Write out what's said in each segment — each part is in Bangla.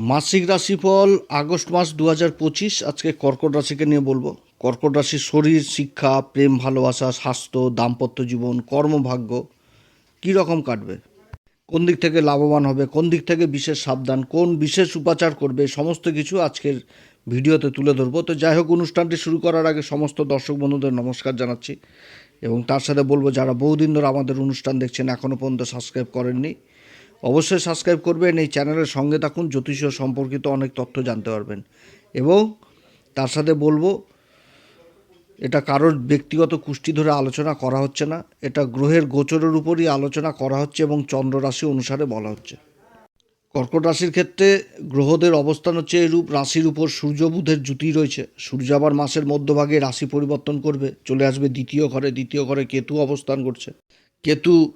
মাসিক রাশিফল আগস্ট মাস দু হাজার পঁচিশ। আজকে কর্কট রাশিকে নিয়ে বলব। কর্কট রাশির শরীর, শিক্ষা, প্রেম, ভালোবাসা, স্বাস্থ্য, দাম্পত্য জীবন, কর্মভাগ্য, কী রকম কাটবে? কোন দিক থেকে লাভবান হবে? কোন দিক থেকে বিশেষ সাবধান? কোন বিশেষ উপাচার করবে? সমস্ত কিছু আজকের ভিডিওতে তুলে ধরবো। তো যাই হোক, অনুষ্ঠানটি শুরু করার আগে সমস্ত দর্শক বন্ধুদের নমস্কার জানাচ্ছি। এবং তার সাথে বলব, যারা বহুদিন ধরে আমাদের অনুষ্ঠান দেখছেন এখনও পর্যন্ত সাবস্ক্রাইব করেননি অবশ্যই সাবস্ক্রাইব করবেন, এই চ্যানেলের সঙ্গে থাকুন, জ্যোতিষীয় সম্পর্কিত অনেক তথ্য জানতে পারবেন। এবং তার সাথে বলব, এটা কারোর ব্যক্তিগত কুষ্টি ধরে আলোচনা করা হচ্ছে না, এটা গ্রহের গোচরের উপরই আলোচনা করা হচ্ছে এবং চন্দ্র রাশি অনুসারে বলা হচ্ছে। কর্কট রাশির ক্ষেত্রে গ্রহদের অবস্থান হচ্ছে এরূপ, রাশির উপর সূর্য বুধের জুতি রয়েছে। সূর্য আবার মাসের মধ্যভাগে রাশি পরিবর্তন করবে, চলে আসবে দ্বিতীয় ঘরে দ্বিতীয় ঘরে কেতু অবস্থান করছে। কেতু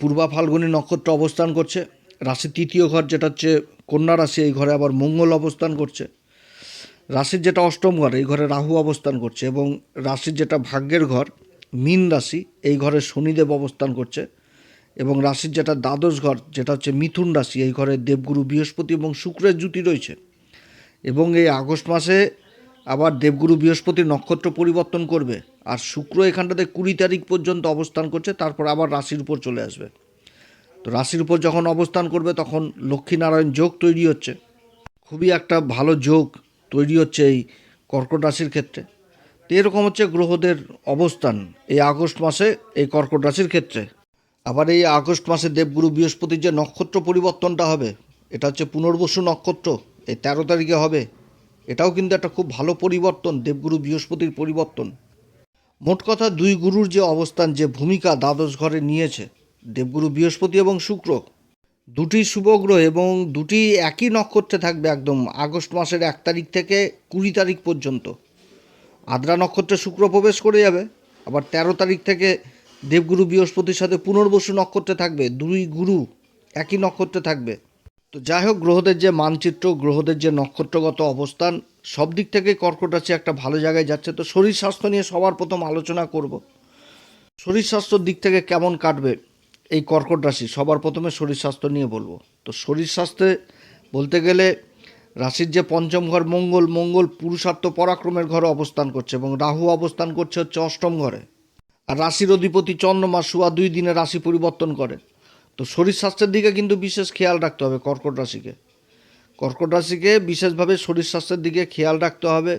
পূর্বা ফাল্গুনী নক্ষত্র অবস্থান করছে। রাশির তৃতীয় ঘর যেটা হচ্ছে কন্যা রাশি, এই ঘরে আবার মঙ্গল অবস্থান করছে। রাশির যেটা অষ্টম ঘর, এই ঘরে রাহু অবস্থান করছে এবং রাশির যেটা ভাগ্যের ঘর, মীন রাশি, এই ঘরে শনিদেব অবস্থান করছে এবং রাশির যেটা দ্বাদশ ঘর, যেটা হচ্ছে মিথুন রাশি, এই ঘরে দেবগুরু বৃহস্পতি এবং শুক্রের জুতি রয়েছে। এবং এই আগস্ট মাসে আবার দেবগুরু বৃহস্পতি নক্ষত্র পরিবর্তন করবে। আর শুক্র এখানটাতে কুড়ি তারিখ পর্যন্ত অবস্থান করছে, তারপর আবার রাশির উপর চলে আসবে। তো রাশির উপর যখন অবস্থান করবে, তখন লক্ষ্মীনারায়ণ যোগ তৈরি হচ্ছে। খুবই একটা ভালো যোগ তৈরি হচ্ছে এই কর্কট রাশির ক্ষেত্রে। তো এরকম হচ্ছে গ্রহদের অবস্থান এই আগস্ট মাসে এই কর্কট রাশির ক্ষেত্রে। আবার এই আগস্ট মাসে দেবগুরু বৃহস্পতির যে নক্ষত্র পরিবর্তনটা হবে, এটা হচ্ছে পুনর্বসু নক্ষত্র, এই তেরো তারিখে হবে। এটাও কিন্তু একটা খুব ভালো পরিবর্তন, দেবগুরু বৃহস্পতির পরিবর্তন। মোট কথা, দুই গুরুর যে অবস্থান, যে ভূমিকা দ্বাদশ ঘরে নিয়েছে, দেবগুরু বৃহস্পতি এবং শুক্র, দুটি শুভগ্রহ এবং দুটি একই নক্ষত্রে থাকবে একদম আগস্ট মাসের এক তারিখ থেকে কুড়ি তারিখ পর্যন্ত। আদ্রা নক্ষত্রে শুক্র প্রবেশ করে যাবে, আবার তেরো তারিখ থেকে দেবগুরু বৃহস্পতির সাথে পুনর্বসু নক্ষত্রে থাকবে, দুই গুরু একই নক্ষত্রে থাকবে। তো যাই হোক, গ্রহদের যে মানচিত্র, গ্রহদের যে নক্ষত্রগত অবস্থান, সব দিক থেকে কর্কট রাশি একটা ভালো জায়গায় যাচ্ছে। তো শরীর স্বাস্থ্য নিয়ে সবার প্রথম আলোচনা করব। শরীর স্বাস্থ্যর দিক থেকে কেমন কাটবে এই কর্কট রাশি? সবার প্রথমে শরীর স্বাস্থ্য নিয়ে বলব। তো শরীর স্বাস্থ্যে বলতে গেলে রাশির যে পঞ্চম ঘর মঙ্গল মঙ্গল পুরুষার্থ পরাক্রমের ঘরে অবস্থান করছে এবং রাহু অবস্থান করছে হচ্ছে অষ্টম ঘরে। আর রাশির অধিপতি চন্দ্রমা, শুয়া দুই দিনে রাশি পরিবর্তন করে। তো শরীর স্বাস্থ্যের দিকে কিন্তু বিশেষ খেয়াল রাখতে হবে কর্কট রাশিকে। কর্কট রাশিকে বিশেষভাবে শরীর স্বাস্থ্যের দিকে খেয়াল রাখতে হবে।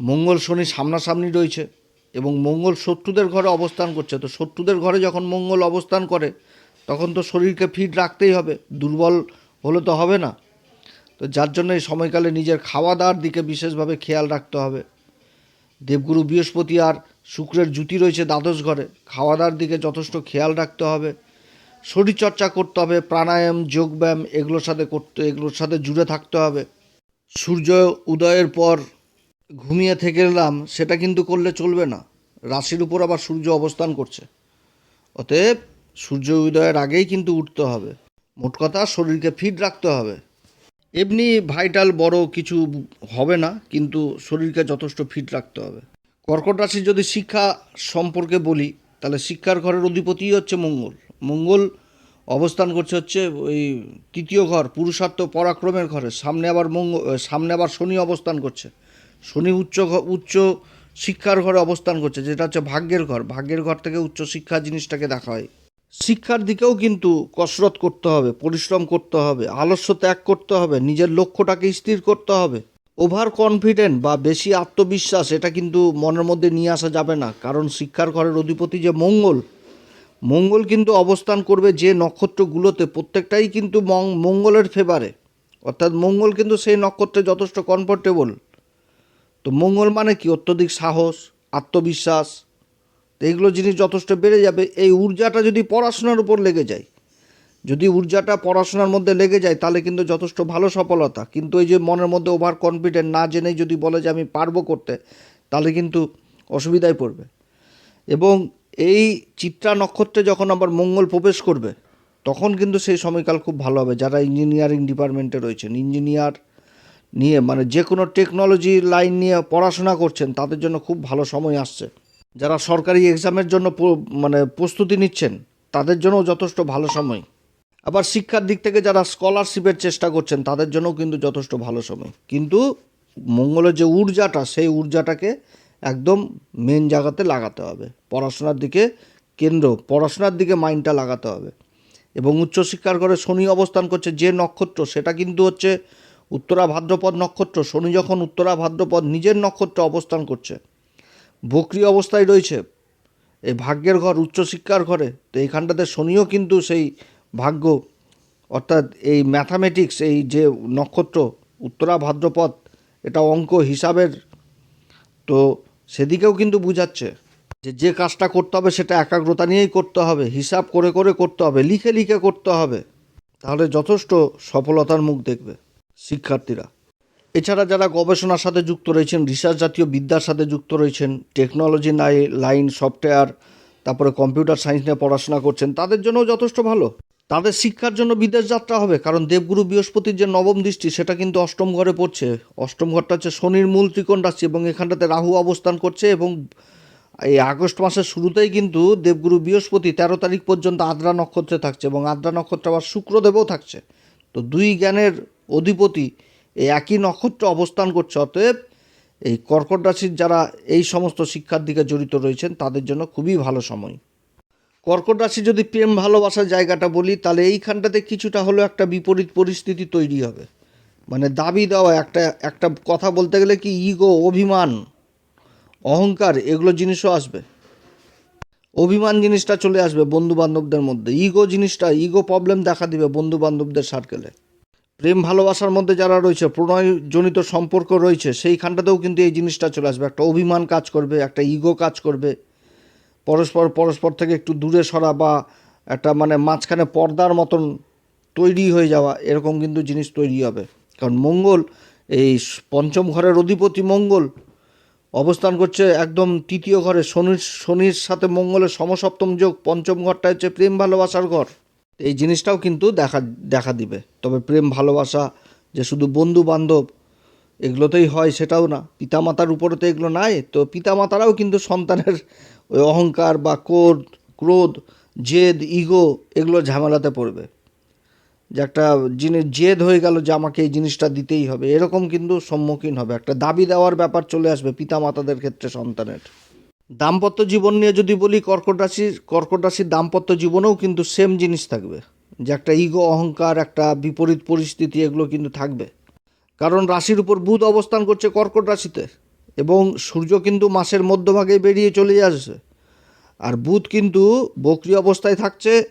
মঙ্গল শনি সামনাসামনি রয়েছে এবং মঙ্গল শত্রুদের ঘরে অবস্থান করছে। তো শত্রুদের ঘরে যখন মঙ্গল অবস্থান করে, তখন তো শরীরকে ফিট রাখতেই হবে, দুর্বল হলে তো হবে না। তো যার জন্য এই সময়কালে নিজের খাওয়া দাওয়ার দিকে বিশেষভাবে খেয়াল রাখতে হবে। দেবগুরু বৃহস্পতি আর শুক্রের জুতি রয়েছে দ্বাদশ ঘরে খাওয়া দাওয়ার দিকে যথেষ্ট খেয়াল রাখতে হবে। শরীরচর্চা করতে হবে, প্রাণায়াম, যোগব্যায়াম, এগুলোর সাথে করতে এগুলোর সাথে জুড়ে থাকতে হবে। সূর্য উদয়ের পর ঘুমিয়ে থেকে এলাম, সেটা কিন্তু করলে চলবে না। রাশির উপর আবার সূর্য অবস্থান করছে। অতএব সূর্য উদয়ের আগেই কিন্তু উঠতে হবে। মোট কথা, শরীরকে ফিট রাখতে হবে। এমনি ভাইটাল বড় কিছু হবে না, কিন্তু শরীরকে যথেষ্ট ফিট রাখতে হবে। কর্কট রাশির যদি শিক্ষা সম্পর্কে বলি, তাহলে শিক্ষার ঘরের অধিপতিই হচ্ছে মঙ্গল। মঙ্গল অবস্থান করছে হচ্ছে ওই তৃতীয় ঘর, পুরুষার্থ পরাক্রমের ঘরে। সামনে আবার মঙ্গল সামনে আবার শনি অবস্থান করছে। শনি উচ্চ উচ্চ শিক্ষার ঘরে অবস্থান করছে, যেটা হচ্ছে ভাগ্যের ঘর। ভাগ্যের ঘর থেকে উচ্চ শিক্ষা জিনিসটাকে দেখা হয়। শিক্ষার দিকেও কিন্তু কসরত করতে হবে, পরিশ্রম করতে হবে, আলস্য ত্যাগ করতে হবে, নিজের লক্ষ্যটাকে স্থির করতে হবে। ওভার কনফিডেন্ট বা বেশি আত্মবিশ্বাস, এটা কিন্তু মনের মধ্যে নিয়ে আসা যাবে না। কারণ শিক্ষার ঘরের অধিপতি যে মঙ্গল মঙ্গল কিন্তু অবস্থান করবে যে নক্ষত্রগুলোতে, প্রত্যেকটাই কিন্তু মঙ্গলের ফেভারে অর্থাৎ মঙ্গল কিন্তু সেই নক্ষত্রে যথেষ্ট কমফোর্টেবল তো মঙ্গল মানে কি? অত্যধিক সাহস, আত্মবিশ্বাস। তো এইগুলো জিনিস যথেষ্ট বেড়ে যাবে। এই ঊর্জাটা যদি পড়াশোনার উপর লেগে যায়, যদি ঊর্জাটা পড়াশোনার মধ্যে লেগে যায়, তাহলে কিন্তু যথেষ্ট ভালো সফলতা। কিন্তু এই যে মনের মধ্যে ওভার কনফিডেন্ট না জেনেই যদি বলে যে আমি পারব করতে, তাহলে কিন্তু অসুবিধায় পড়বে। এবং এই চিত্রা নক্ষত্রে যখন আবার মঙ্গল প্রবেশ করবে, তখন কিন্তু সেই সময়কাল খুব ভালো হবে। যারা ইঞ্জিনিয়ারিং ডিপার্টমেন্টে রয়েছেন ইঞ্জিনিয়ার নিয়ে মানে যে কোনো টেকনোলজি লাইন নিয়ে পড়াশোনা করছেন, তাদের জন্য খুব ভালো সময় আসছে। যারা সরকারি এক্সামের জন্য মানে প্রস্তুতি নিচ্ছেন, তাদের জন্য যথেষ্ট ভালো সময়। আবার শিক্ষার দিক থেকে যারা স্কলারশিপের চেষ্টা করছেন, তাদের জন্যও কিন্তু যথেষ্ট ভালো সময়। কিন্তু মঙ্গলের যে ঊর্জাটা, সেই ঊর্জাটাকে একদম মেন জায়গাতে লাগাতে হবে। পড়াশোনার দিকে কেন্দ্র, পড়াশোনার দিকে মাইন্ডটা লাগাতে হবে। এবং উচ্চশিক্ষার ঘরে শনি অবস্থান করছে যে নক্ষত্র, সেটা কিন্তু হচ্ছে উত্তরা ভাদ্রপদ নক্ষত্র। শনি যখন উত্তরা ভাদ্রপদ নিজের নক্ষত্রে অবস্থান করছে, বকরি অবস্থায় রয়েছে, এই ভাগ্যের ঘর, উচ্চশিক্ষার ঘরে, তো এইখানটাতে শনিও কিন্তু সেই ভাগ্য, অর্থাৎ এই ম্যাথামেটিক্স এই যে নক্ষত্র, উত্তরা ভাদ্রপদ, এটা অঙ্ক হিসাবের, তো সেদিকেও কিন্তু বুঝাচ্ছে যে যে কাজটা করতে হবে সেটা একাগ্রতা নিয়েই করতে হবে, হিসাব করে করে করতে হবে, লিখে লিখে করতে হবে। তাহলে যথেষ্ট সফলতার মুখ দেখবে শিক্ষার্থীরা। এছাড়া যারা গবেষণার সাথে যুক্ত রয়েছেন রিসার্চ জাতীয় বিদ্যার সাথে যুক্ত রয়েছেন টেকনোলজি নাই লাইন সফটওয়্যার তারপরে কম্পিউটার সায়েন্স নিয়ে পড়াশোনা করছেন, তাদের জন্যও যথেষ্ট ভালো। তাদের শিক্ষার জন্য বিদেশ যাত্রা হবে, কারণ দেবগুরু বৃহস্পতির যে নবম দৃষ্টি, সেটা কিন্তু অষ্টম ঘরে পড়ছে। অষ্টম ঘরটা হচ্ছে শনির মূল ত্রিকোণ রাশি এবং এখানটাতে রাহু অবস্থান করছে এবং এই আগস্ট মাসের শুরুতেই কিন্তু দেবগুরু বৃহস্পতি তেরো তারিখ পর্যন্ত আদ্রা নক্ষত্রে থাকছে এবং আদ্রা নক্ষত্রে আবার শুক্রদেবও থাকছে। তো দুই জ্ঞানের অধিপতি এই একই নক্ষত্র অবস্থান করছে, অতএব এই কর্কট রাশির যারা এই সমস্ত শিক্ষার দিকে জড়িত রয়েছেন, তাদের জন্য খুবই ভালো সময়। কর্কট রাশি যদি প্রেম, ভালোবাসার জায়গাটা বলি, তাহলে এইখানটাতে কিছুটা হলেও একটা বিপরীত পরিস্থিতি তৈরি হবে। মানে দাবি দেওয়া, একটা একটা কথা বলতে গেলে কি ইগো অভিমান, অহংকার, এগুলো জিনিসও আসবে। অভিমান জিনিসটা চলে আসবে বন্ধু বান্ধবদের মধ্যে। ইগো জিনিসটা ইগো প্রবলেম দেখা দিবে বন্ধু বান্ধবদের সার্কেলে প্রেম, ভালোবাসার মধ্যে যারা রয়েছে, প্রণয়জনিত সম্পর্ক রয়েছে, সেইখানটাতেও কিন্তু এই জিনিসটা চলে আসবে। একটা অভিমান কাজ করবে, একটা ইগো কাজ করবে। পরস্পর পরস্পর থেকে একটু দূরে সরা বা একটা মানে মাঝখানে পর্দার মতন তৈরি হয়ে যাওয়া, এরকম কিন্তু জিনিস তৈরি হবে। কারণ মঙ্গল, এই পঞ্চম ঘরের অধিপতি মঙ্গল অবস্থান করছে একদম তৃতীয় ঘরে। শনির শনির সাথে মঙ্গলের সমসপ্তম যোগ, পঞ্চম ঘরটা হচ্ছে প্রেম ভালোবাসার ঘর। এই জিনিসটাও কিন্তু দেখা দেখা দিবে। তবে প্রেম ভালোবাসা যে শুধু বন্ধু বান্ধব এগুলোতেই হয় সেটাও না। পিতামাতার উপরে তো এগুলো নাই। তো পিতামাতারাও কিন্তু সন্তানের ওই অহংকার বা ক্রোধ ক্রোধ, জেদ, ইগো এগুলো ঝামেলাতে পড়বে। যে একটা জিনিস জেদ হয়ে গেল যে আমাকে এই জিনিসটা দিতেই হবে। এরকম কিন্তু সম্মুখীন হবে। একটা দাবি দেওয়ার ব্যাপার চলে আসবে পিতামাতাদের ক্ষেত্রে সন্তানের। দাম্পত্য জীবন নিয়ে যদি বলি, কর্কট রাশির কর্কট রাশির দাম্পত্য জীবনেও কিন্তু সেম জিনিস থাকবে। যে একটা ইগো, অহংকার, একটা বিপরীত পরিস্থিতি এগুলো কিন্তু থাকবে। কারণ রাশির উপর বুধ অবস্থান করছে কর্কট রাশিতে এবং সূর্য কিন্তু মাসের মধ্যভাগে বেরিয়ে চলে আসছে। আর বুধ কিন্তু বকরি অবস্থায় থাকছে,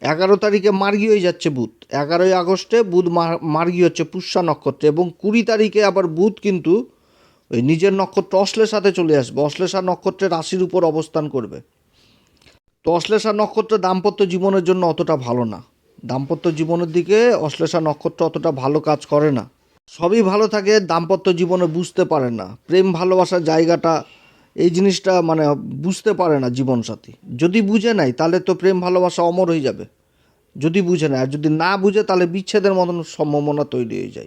এগারো তারিখে মার্গী হয়ে যাচ্ছে বুধ। এগারোই আগস্টে বুধ মার- মার্গী হচ্ছে পুষ্যা নক্ষত্রে এবং কুড়ি তারিখে আবার বুধ কিন্তু ওই নিজের নক্ষত্র অশ্লেষাতে চলে আসবে অশ্লেষা নক্ষত্রে রাশির উপর অবস্থান করবে। তো অশ্লেষা নক্ষত্র দাম্পত্য জীবনের জন্য অতটা ভালো না। দাম্পত্য জীবনের দিকে অশ্লেষা নক্ষত্র অতটা ভালো কাজ করে না। সবই ভালো থাকে, দাম্পত্য জীবনে বুঝতে পারে না। প্রেম ভালোবাসার জায়গাটা, এই জিনিসটা মানে বুঝতে পারে না জীবনসাথী। যদি বুঝে নেয় তাহলে তো প্রেম, ভালোবাসা অমর হয়ে যাবে। যদি বুঝে নেয় আর যদি না বুঝে, তাহলে বিচ্ছেদের মতন সম্ভাবনা তৈরি হয়ে যায়।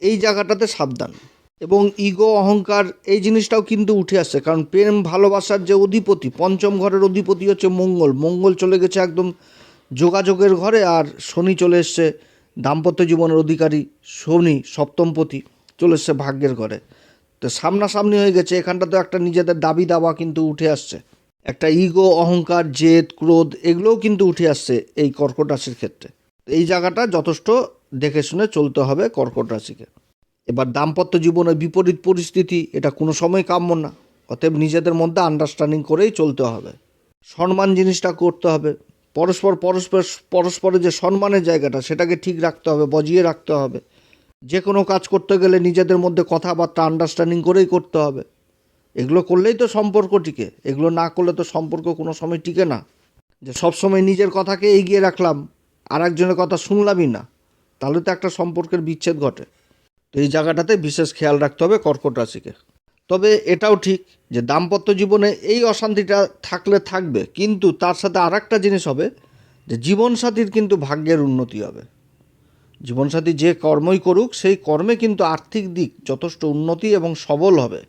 এই জায়গাটাতে সাবধান। এবং ইগো, অহংকার, এই জিনিসটাও কিন্তু উঠে আসছে। কারণ প্রেম, ভালোবাসার যে অধিপতি, পঞ্চম ঘরের অধিপতি হচ্ছে মঙ্গল। মঙ্গল চলে গেছে একদম যোগাযোগের ঘরে, আর শনি চলে এসছে দাম্পত্য জীবনের অধিকারী শনি সপ্তমপতি চলে এসছে ভাগ্যের ঘরে। তো সামনাসামনি হয়ে গেছে এখানটা তো একটা নিজেদের দাবি দাওয়া কিন্তু উঠে আসছে। একটা ইগো, অহংকার, জেদ, ক্রোধ এগুলোও কিন্তু উঠে আসছে এই কর্কট রাশির ক্ষেত্রে। এই জায়গাটা যথেষ্ট দেখে শুনে চলতে হবে কর্কট রাশিকে। এবার দাম্পত্য জীবনের বিপরীত পরিস্থিতি, এটা কোনো সময় কাম্য না, অতএব নিজেদের মধ্যে আন্ডারস্ট্যান্ডিং করেই চলতে হবে। সম্মান জিনিসটা করতে হবে। পরস্পর পরস্পর পরস্পরের যে সম্মানের জায়গাটা, সেটাকে ঠিক রাখতে হবে, বজিয়ে রাখতে হবে। যে কোনো কাজ করতে গেলে নিজেদের মধ্যে কথাবার্তা আন্ডারস্ট্যান্ডিং করেই করতে হবে। এগুলো করলেই তো সম্পর্ক টিকে, এগুলো না করলে তো সম্পর্ক কোনো সময় টিকে না। যে সবসময় নিজের কথাকে এগিয়ে রাখলাম আর একজনের কথা শুনলামই না, তাহলে তো একটা সম্পর্কের বিচ্ছেদ ঘটে। তো এই জায়গাটাতে বিশেষ খেয়াল রাখতে হবে কর্কট রাশিকে। তবে এটাও ঠিক যে দাম্পত্য জীবনে এই অশান্তিটা থাকলে থাকবে, কিন্তু তার সাথে আর একটা জিনিস হবে যে জীবনসাথীর কিন্তু ভাগ্যের উন্নতি হবে। জীবনসাথী যে কর্মই করুক, সেই কর্মে কিন্তু আর্থিক দিক যথেষ্ট উন্নতি এবং সবল হবে।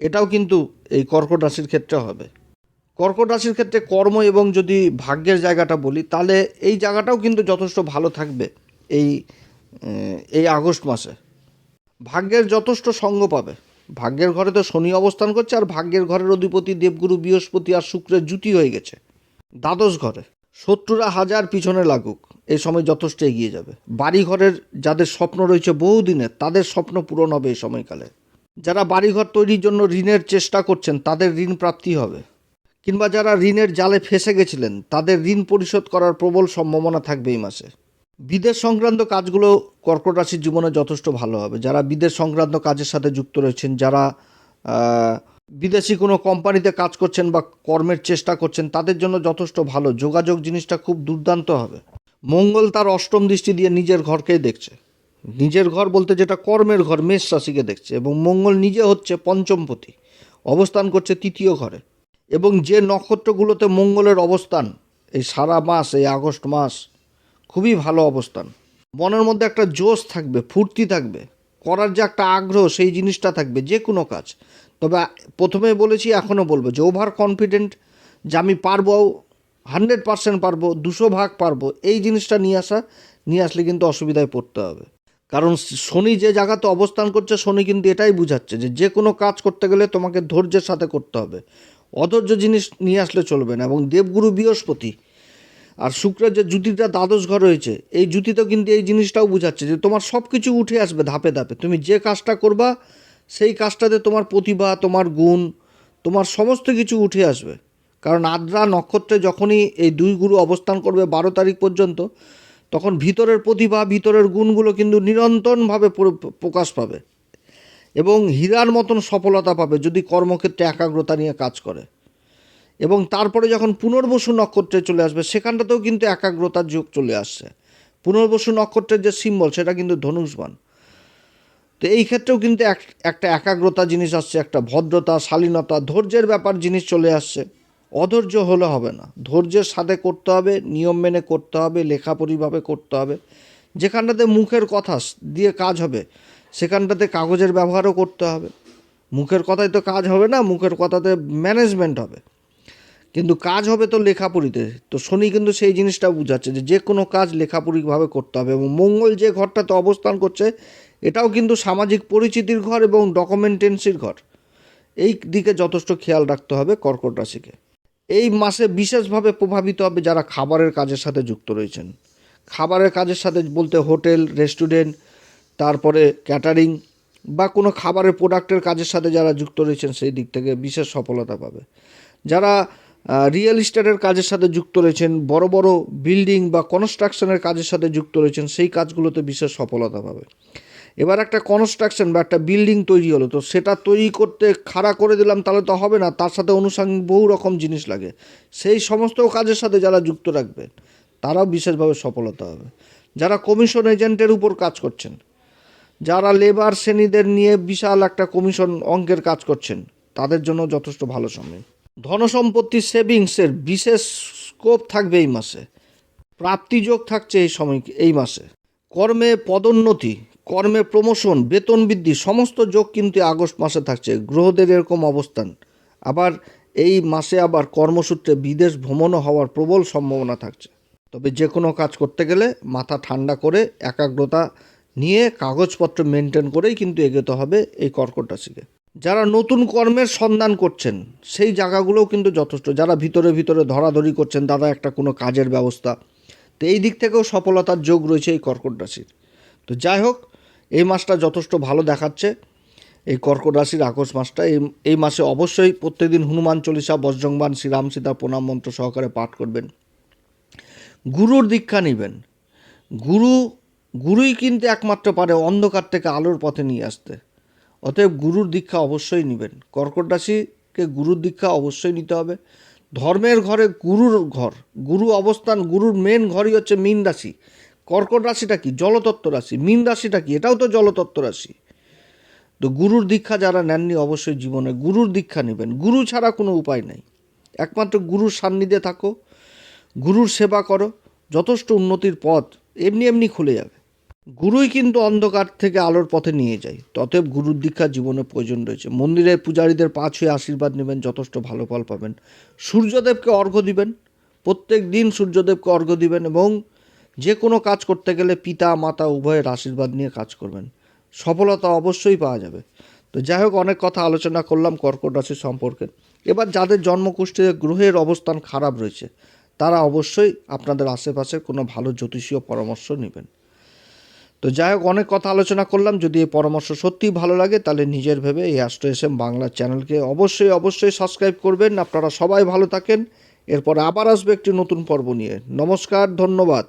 এটাও কিন্তু এই কর্কট রাশির ক্ষেত্রে হবে। কর্কট রাশির ক্ষেত্রে কর্ম এবং যদি ভাগ্যের জায়গাটা বলি, তাহলে এই জায়গাটাও কিন্তু যথেষ্ট ভালো থাকবে এই এই আগস্ট মাসে। ভাগ্যের যথেষ্ট সঙ্গ পাবে। ভাগ্যের ঘরে তো শনি অবস্থান করছে আর ভাগ্যের ঘরের অধিপতি দেবগুরু বৃহস্পতি আর শুক্রের জুতি হয়ে গেছে। দ্বাদশ ঘরে। শত্রুরা হাজার পিছনে লাগুক, এই সময় যথেষ্ট এগিয়ে যাবে। বাড়ি ঘরের যাদের স্বপ্ন রয়েছে বহুদিনের, তাদের স্বপ্ন পূরণ হবে এই সময়কালে। যারা বাড়িঘর তৈরির জন্য ঋণের চেষ্টা করছেন, তাদের ঋণ প্রাপ্তি হবে। কিংবা যারা ঋণের জালে ফেসে গেছিলেন, তাদের ঋণ পরিশোধ করার প্রবল সম্ভাবনা থাকবে এই মাসে। বিদেশ সংক্রান্ত কাজগুলো কর্কট রাশির জীবনে যথেষ্ট ভালো হবে। যারা বিদেশ সংক্রান্ত কাজের সাথে যুক্ত রয়েছেন, যারা বিদেশি কোনো কোম্পানিতে কাজ করছেন বা কর্মের চেষ্টা করছেন, তাদের জন্য যথেষ্ট ভালো। যোগাযোগ জিনিসটা খুব দুর্দান্ত হবে। মঙ্গল তার অষ্টম দৃষ্টি দিয়ে নিজের ঘরকেই দেখছে। নিজের ঘর বলতে যেটা কর্মের ঘর, মেষ রাশিকে দেখছে এবং মঙ্গল নিজে হচ্ছে পঞ্চমপতি, অবস্থান করছে তৃতীয় ঘরে এবং যে নক্ষত্রগুলোতে মঙ্গলের অবস্থান, এই সারা মাস, এই আগস্ট মাস খুবই ভালো অবস্থান। মনের মধ্যে একটা জোশ থাকবে, ফুর্তি থাকবে। করার যে একটা আগ্রহ, সেই জিনিসটা থাকবে, যে কোনো কাজ। তবে প্রথমে বলেছি, এখনও বলব যে ওভার কনফিডেন্ট যে আমি পারব হান্ড্রেড পার্সেন্ট পারব, দুশো ভাগ পারব, এই জিনিসটা নিয়ে আসা, নিয়ে আসলে কিন্তু অসুবিধায় পড়তে হবে। কারণ শনি যে জায়গাতে অবস্থান করছে, শনি কিন্তু এটাই বুঝাচ্ছে যে যে কোনো কাজ করতে গেলে তোমাকে ধৈর্যের সাথে করতে হবে। অধৈর্য জিনিস নিয়ে আসলে চলবে না এবং দেবগুরু বৃহস্পতি আর শুক্রের যে জুতিটা দ্বাদশ ঘর রয়েছে, এই জুতিতেও কিন্তু এই জিনিসটাও বোঝাচ্ছে যে তোমার সব কিছু উঠে আসবে ধাপে ধাপে। তুমি যে কাজটা করবা, সেই কাজটাতে তোমার প্রতিভা, তোমার গুণ, তোমার সমস্ত কিছু উঠে আসবে। কারণ আদ্রা নক্ষত্রে যখনই এই দুই গুরু অবস্থান করবে বারো তারিখ পর্যন্ত, তখন ভিতরের প্রতিভা, ভিতরের গুণগুলো কিন্তু নিরন্তরভাবে প্রকাশ পাবে এবং হীরার মতন সফলতা পাবে যদি কর্মক্ষেত্রে একাগ্রতা নিয়ে কাজ করে। এবং তারপরে যখন পুনর্বসু নক্ষত্রে চলে আসবে, সেখানটাতেও কিন্তু একাগ্রতার যোগ চলে আসছে। পুনর্বসু নক্ষত্রের যে সিম্বল সেটা কিন্তু ধনুষবান। তো এই ক্ষেত্রেও কিন্তু এক, একটা একাগ্রতা জিনিস আসছে, একটা ভদ্রতা, শালীনতা, ধৈর্যের ব্যাপার জিনিস চলে আসছে। অধৈর্য হলে হবে না। ধৈর্যের সাথে করতে হবে, নিয়ম মেনে করতে হবে, লেখাপড়িভাবে করতে হবে। যেখানটাতে মুখের কথা দিয়ে কাজ হবে, সেখানটাতে কাগজের ব্যবহারও করতে হবে। মুখের কথায় তো কাজ হবে না, মুখের কথাতে ম্যানেজমেন্ট হবে। কিন্তু কাজ হবে তো লেখাপড়িতে। তো শনি কিন্তু সেই জিনিসটা বুঝাচ্ছে যে যে কোনো কাজ লেখাপড়িভাবে করতে হবে এবং মঙ্গল যে ঘরটাতে অবস্থান করছে, এটাও কিন্তু সামাজিক পরিচিতির ঘর এবং ডকুমেন্টেন্সির ঘর। এই দিকে যথেষ্ট খেয়াল রাখতে হবে কর্কট রাশিকে। এই মাসে বিশেষভাবে প্রভাবিত হবে যারা খাবারের কাজের সাথে যুক্ত রয়েছেন। খাবারের কাজের সাথে বলতে হোটেল, রেস্টুরেন্ট, তারপরে ক্যাটারিং বা কোনো খাবারের প্রোডাক্টের কাজের সাথে যারা যুক্ত রয়েছেন সেই দিক থেকে বিশেষ সফলতা পাবে। যারা রিয়েল ইস্টেটের কাজের সাথে যুক্ত রয়েছেন, বড় বড় বিল্ডিং বা কনস্ট্রাকশনের কাজের সাথে যুক্ত রয়েছেন, সেই কাজগুলোতে বিশেষ সফলতা পাবে। এবার একটা কনস্ট্রাকশন বা একটা বিল্ডিং তৈরি হলো, তো সেটা তৈরি করতে খাড়া করে দিলাম, তাহলে তো হবে না, তার সাথে অনুষঙ্গিক বহু রকম জিনিস লাগে। সেই সমস্ত কাজের সাথে যারা যুক্ত রাখবেন তারাও বিশেষভাবে সফলতা হবে। যারা কমিশন এজেন্টের উপর কাজ করছেন, যারা লেবার শ্রেণীদের নিয়ে বিশাল একটা কমিশন অঙ্কের কাজ করছেন, তাদের জন্য যথেষ্ট ভালো সময়। ধনসম্পত্তি সেভিংসের বিশেষ স্কোপ থাকবে এই মাসে। প্রাপ্তিযোগ থাকছে এই সময়, এই মাসে। কর্মে পদোন্নতি, কর্মে প্রমোশন, বেতন বৃদ্ধি, সমস্ত যোগ কিন্তু আগস্ট মাসে থাকছে। গ্রহদের এরকম অবস্থান। আবার এই মাসে আবার কর্মসূত্রে বিদেশ ভ্রমণও হওয়ার প্রবল সম্ভাবনা থাকছে। তবে যে কোনো কাজ করতে গেলে মাথা ঠান্ডা করে একাগ্রতা নিয়ে কাগজপত্র মেনটেন করেই কিন্তু এগোতে হবে এই কর্কট রাশিকে। যারা নতুন কর্মের সন্ধান করছেন, সেই জায়গাগুলোও কিন্তু যথেষ্ট। যারা ভিতরে ভিতরে ধরাধরি করছেন, তারা একটা কোনো কাজের ব্যবস্থা। তো এই দিক থেকেও সফলতার যোগ রয়েছে এই কর্কট রাশির। তো যাই হোক, এই মাসটা যথেষ্ট ভালো দেখাচ্ছে। এই কর্কট রাশির আগস্ট মাসটা, এই এই মাসে অবশ্যই প্রত্যেকদিন হনুমান চল্লিশা বজ্রংবান শ্রীরাম সীতা প্রণাম মন্ত্র সহকারে পাঠ করবেন। গুরুর দীক্ষা নেবেন। গুরু, গুরুই কিন্তু একমাত্র পারে অন্ধকার থেকে আলোর পথে নিয়ে আসতে। অতএব গুরুর দীক্ষা অবশ্যই নেবেন। কর্কট রাশিকে গুরুর দীক্ষা অবশ্যই নিতে হবে। ধর্মের ঘরে গুরুর ঘর, গুরু অবস্থান, গুরুর মেন ঘরই হচ্ছে মীন রাশি। কর্কট রাশিটা কি? জলতত্ত্ব রাশি। মীন রাশিটা কি? এটাও তো জলতত্ত্ব রাশি। তো গুরুর দীক্ষা যারা নেননি অবশ্যই জীবনে গুরুর দীক্ষা নেবেন। গুরু ছাড়া কোনো উপায় নাই। একমাত্র গুরুর সান্নিধ্যে থাকো, গুরুর সেবা করো, যথেষ্ট উন্নতির পথ এমনি এমনি খুলে যাবে। গুরুই কিন্তু অন্ধকার থেকে আলোর পথে নিয়ে যায়। ততএব গুরুর দীক্ষা জীবনে প্রয়োজন রয়েছে। মন্দিরের পূজারীদের পা ছুঁয়ে আশীর্বাদ নেবেন, যথেষ্ট ভালো ফল পাবেন। সূর্যদেবকে অর্ঘ্য দিবেন, প্রত্যেক দিন সূর্যদেবকে অর্ঘ্য দিবেন এবং যে কোনো কাজ করতে গেলে পিতা, মাতা উভয়ের আশীর্বাদ নিয়ে কাজ করবেন। সফলতা অবশ্যই পাওয়া যাবে। তো যাই হোক, অনেক কথা আলোচনা করলাম কর্কট রাশি সম্পর্কে। এবার যাদের জন্মকুষ্ঠীতে গ্রহের অবস্থান খারাপ রয়েছে, তারা অবশ্যই আপনাদের আশেপাশে কোনো ভালো জ্যোতিষীয় পরামর্শ নেবেন। তো যাই হোক, অনেক কথা আলোচনা করলাম। যদি এই পরামর্শ সত্যিই ভালো লাগে, তাহলে নিজের ভেবে এই অ্যাস্ট্রো এস এম বাংলা চ্যানেলকে অবশ্যই অবশ্যই সাবস্ক্রাইব করবেন। আপনারা সবাই ভালো থাকেন। এরপর আবার আসবে একটি নতুন পর্ব নিয়ে। নমস্কার, ধন্যবাদ।